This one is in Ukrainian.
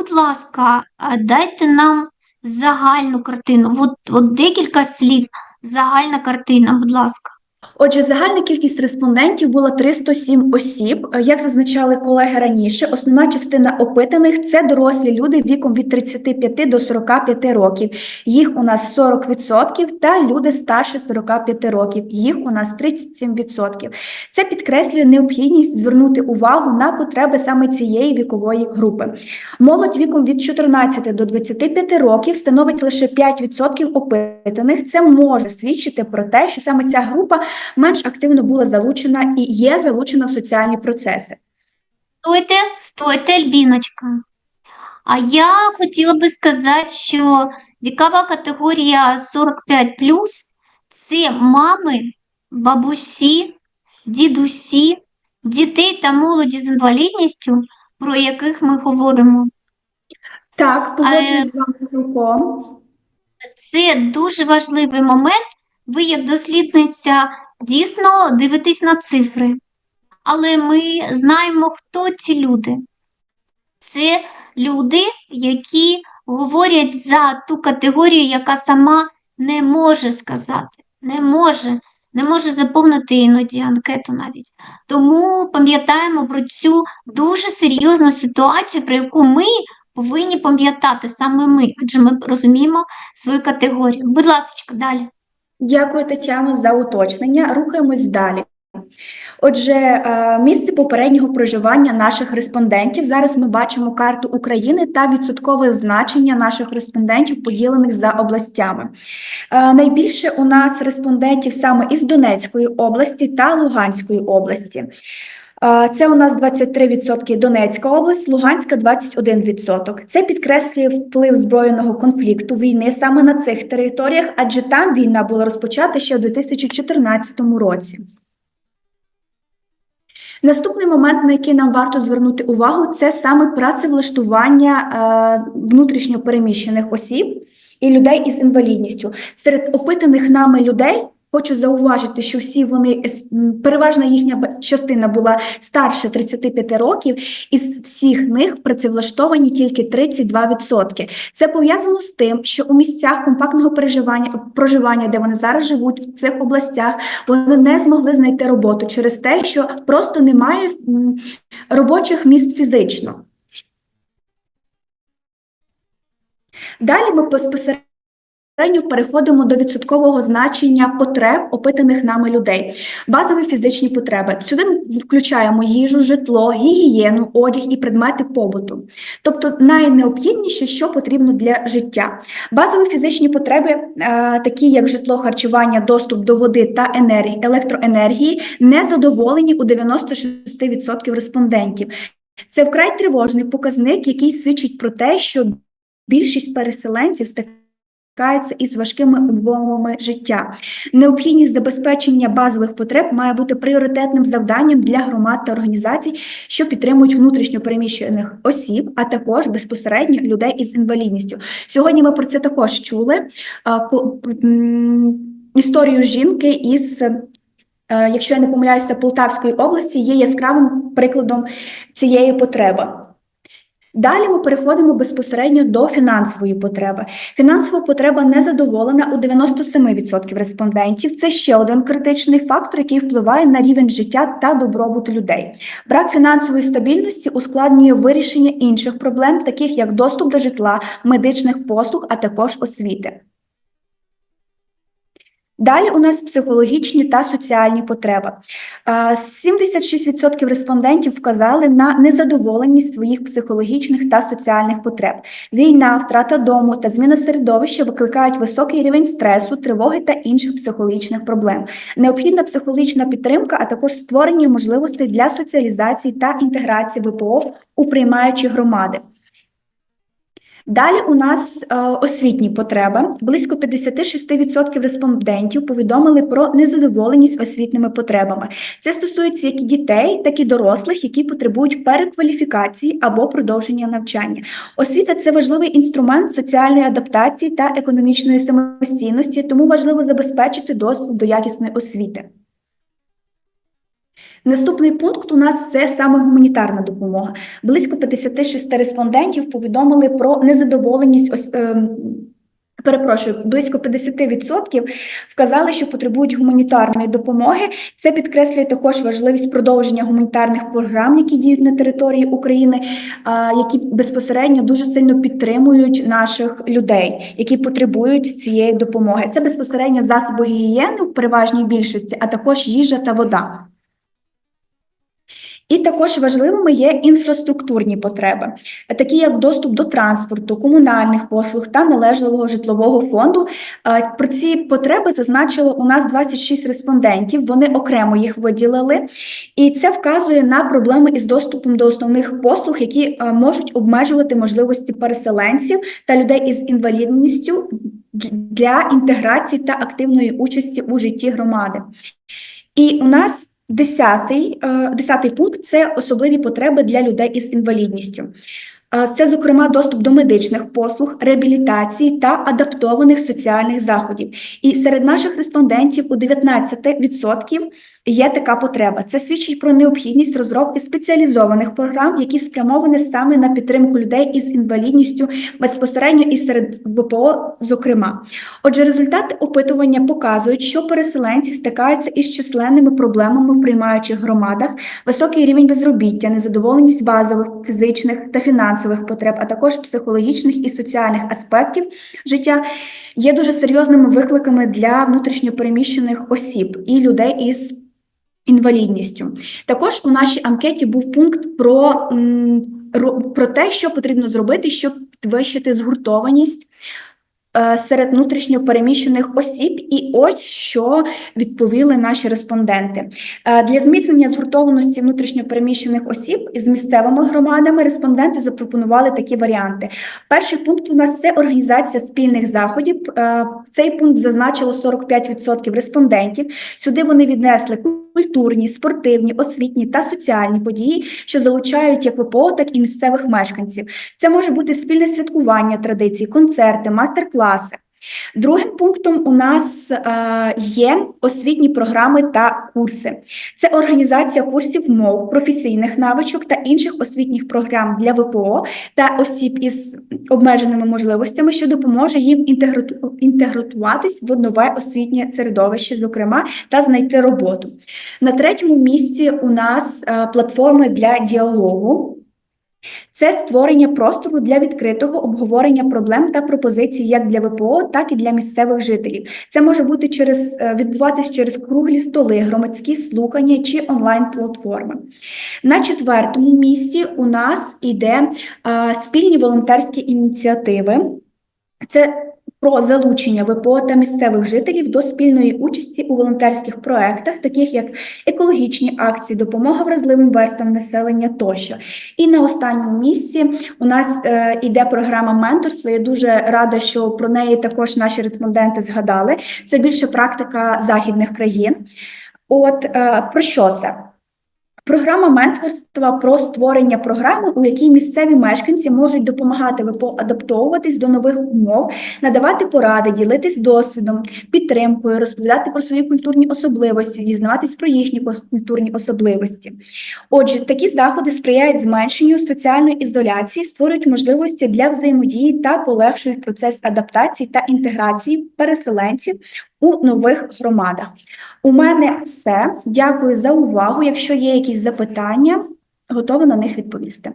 будь ласка, дайте нам загальну картину. От, от декілька слів. Загальна картина, будь ласка. Отже, загальна кількість респондентів була 307 осіб. Як зазначали колеги раніше, основна частина опитаних це дорослі люди віком від 35 до 45 років. Їх у нас 40%, та люди старше 45 років. Їх у нас 37%. Це підкреслює необхідність звернути увагу на потреби саме цієї вікової групи. Молодь віком від 14 до 25 років становить лише 5% опитаних. Це може свідчити про те, що саме ця група менш активно була залучена і є залучена в соціальні процеси. Стойте, стойте, Альбіночка. А я хотіла би сказати, що вікова категорія 45 це мами, бабусі, дідусі, дітей та молоді з інвалідністю, про яких ми говоримо. Так, погоджуюсь з вами цілком. Це дуже важливий момент. Ви, як дослідниця, дійсно дивитесь на цифри. Але ми знаємо, хто ці люди. Це люди, які говорять за ту категорію, яка сама не може сказати, не може, не може заповнити іноді анкету навіть. Тому пам'ятаємо про цю дуже серйозну ситуацію, про яку ми повинні пам'ятати саме ми, адже ми розуміємо свою категорію. Будь ласка, далі. Дякую, Тетяно, за уточнення. Рухаємось далі. Отже, е, місце попереднього проживання наших респондентів. Зараз ми бачимо карту України та відсоткове значення наших респондентів, поділених за областями. Е, Найбільше у нас респондентів саме із Донецької області та Луганської області. Це у нас 23% Донецька область, Луганська 21%. Це підкреслює вплив збройного конфлікту війни саме на цих територіях, адже там війна була розпочата ще в 2014 році. Наступний момент, на який нам варто звернути увагу, це саме працевлаштування е, внутрішньо переміщених осіб і людей із інвалідністю. Серед опитаних нами людей хочу зауважити, що всі вони переважна їхня частина була старше 35 років, із всіх них працевлаштовані тільки 32%. Це пов'язано з тим, що у місцях компактного переживання проживання, де вони зараз живуть, в цих областях, вони не змогли знайти роботу через те, що просто немає робочих місць фізично. Далі ми безпосередньо переходимо до відсоткового значення потреб опитаних нами людей. Базові фізичні потреби. Сюди ми включаємо їжу, житло, гігієну, одяг і предмети побуту. Тобто найнеобхідніше, що потрібно для життя. Базові фізичні потреби, е, такі як житло, харчування, доступ до води та енергії, електроенергії, не задоволені у 96% респондентів. Це вкрай тривожний показник, який свідчить про те, що більшість переселенців стикаються із важкими умовами життя. Необхідність забезпечення базових потреб має бути пріоритетним завданням для громад та організацій, що підтримують внутрішньо переміщених осіб, а також безпосередньо людей із інвалідністю. Сьогодні ми про це також чули. Історію жінки із, е, якщо я не помиляюся, Полтавської області є яскравим прикладом цієї потреби. Далі ми переходимо безпосередньо до фінансової потреби. Фінансова потреба не задоволена у 97% респондентів. Це ще один критичний фактор, який впливає на рівень життя та добробуту людей. Брак фінансової стабільності ускладнює вирішення інших проблем, таких як доступ до житла, медичних послуг, а також освіти. Далі у нас психологічні та соціальні потреби. Е, 76% респондентів вказали на незадоволеність своїх психологічних та соціальних потреб. Війна, втрата дому та зміна середовища викликають високий рівень стресу, тривоги та інших психологічних проблем. Необхідна психологічна підтримка, а також створення можливостей для соціалізації та інтеграції ВПО у приймаючі громади. Далі у нас е, освітні потреби. Близько 56% респондентів повідомили про незадоволеність освітніми потребами. Це стосується як дітей, так і дорослих, які потребують перекваліфікації або продовження навчання. Освіта це важливий інструмент соціальної адаптації та економічної самостійності, тому важливо забезпечити доступ до якісної освіти. Наступний пункт у нас це саме гуманітарна допомога. Близько 56 респондентів повідомили про незадоволеність. ос- ем, Перепрошую, близько 50% вказали, що потребують гуманітарної допомоги. Це підкреслює також важливість продовження гуманітарних програм, які діють на території України, які безпосередньо дуже сильно підтримують наших людей, які потребують цієї допомоги. Це безпосередньо засоби гігієни в переважній більшості, а також їжа та вода. І також важливими є інфраструктурні потреби, такі як доступ до транспорту, комунальних послуг та належливого житлового фонду. Про ці потреби зазначило у нас 26 респондентів. Вони окремо їх виділили, і це вказує на проблеми із доступом до основних послуг, які можуть обмежувати можливості переселенців та людей із інвалідністю для інтеграції та активної участі у житті громади. І у нас Десятий, е, десятий пункт це особливі потреби для людей із інвалідністю. Це, зокрема, доступ до медичних послуг, реабілітації та адаптованих соціальних заходів. І серед наших респондентів у 19% є така потреба. Це свідчить про необхідність розробки спеціалізованих програм, які спрямовані саме на підтримку людей із інвалідністю безпосередньо і серед ВПО, зокрема. Отже, результати опитування показують, що переселенці стикаються із численними проблемами в приймаючих громадах, високий рівень безробіття, незадоволеність базових фізичних та фінансових потреб, а також психологічних і соціальних аспектів життя є дуже серйозними викликами для внутрішньопереміщених осіб і людей із інвалідністю. Також у нашій анкеті був пункт про, про те, що потрібно зробити, щоб підвищити згуртованість серед внутрішньо переміщених осіб, і ось що відповіли наші респонденти. Е, Для зміцнення згуртованості внутрішньо переміщених осіб з місцевими громадами респонденти запропонували такі варіанти. Перший пункт у нас це організація спільних заходів. Е, Цей пункт зазначило 45% респондентів. Сюди вони віднесли культурні, спортивні, освітні та соціальні події, що залучають як ВПО, так і місцевих мешканців. Це може бути спільне святкування традицій, концерти, майстер-класи. Другим пунктом у нас е, є освітні програми та курси. Це організація курсів мов, професійних навичок та інших освітніх програм для ВПО та осіб із обмеженими можливостями, що допоможе їм інтегруватись в нове освітнє середовище, зокрема, та знайти роботу. На третьому місці у нас е, платформи для діалогу. Це створення простору для відкритого обговорення проблем та пропозицій як для ВПО, так і для місцевих жителів. Це може бути через е, відбуватись через круглі столи, громадські слухання чи онлайн-платформи. На четвертому місці у нас іде е, спільні волонтерські ініціативи. Це про залучення ВПО та місцевих жителів до спільної участі у волонтерських проектах, таких як екологічні акції, допомога вразливим верствам населення тощо. І на останньому місці у нас е, іде програма менторства. Я дуже рада, що про неї також наші респонденти згадали. Це більше практика західних країн. От е, про що це? Програма менторства про створення програми, у якій місцеві мешканці можуть допомагати ВПО адаптовуватись до нових умов, надавати поради, ділитись досвідом, підтримкою, розповідати про свої культурні особливості, дізнаватись про їхні культурні особливості. Отже, такі заходи сприяють зменшенню соціальної ізоляції, створюють можливості для взаємодії та полегшують процес адаптації та інтеграції переселенців у нових громадах. У мене все. Дякую за увагу. Якщо є якісь запитання, готова на них відповісти.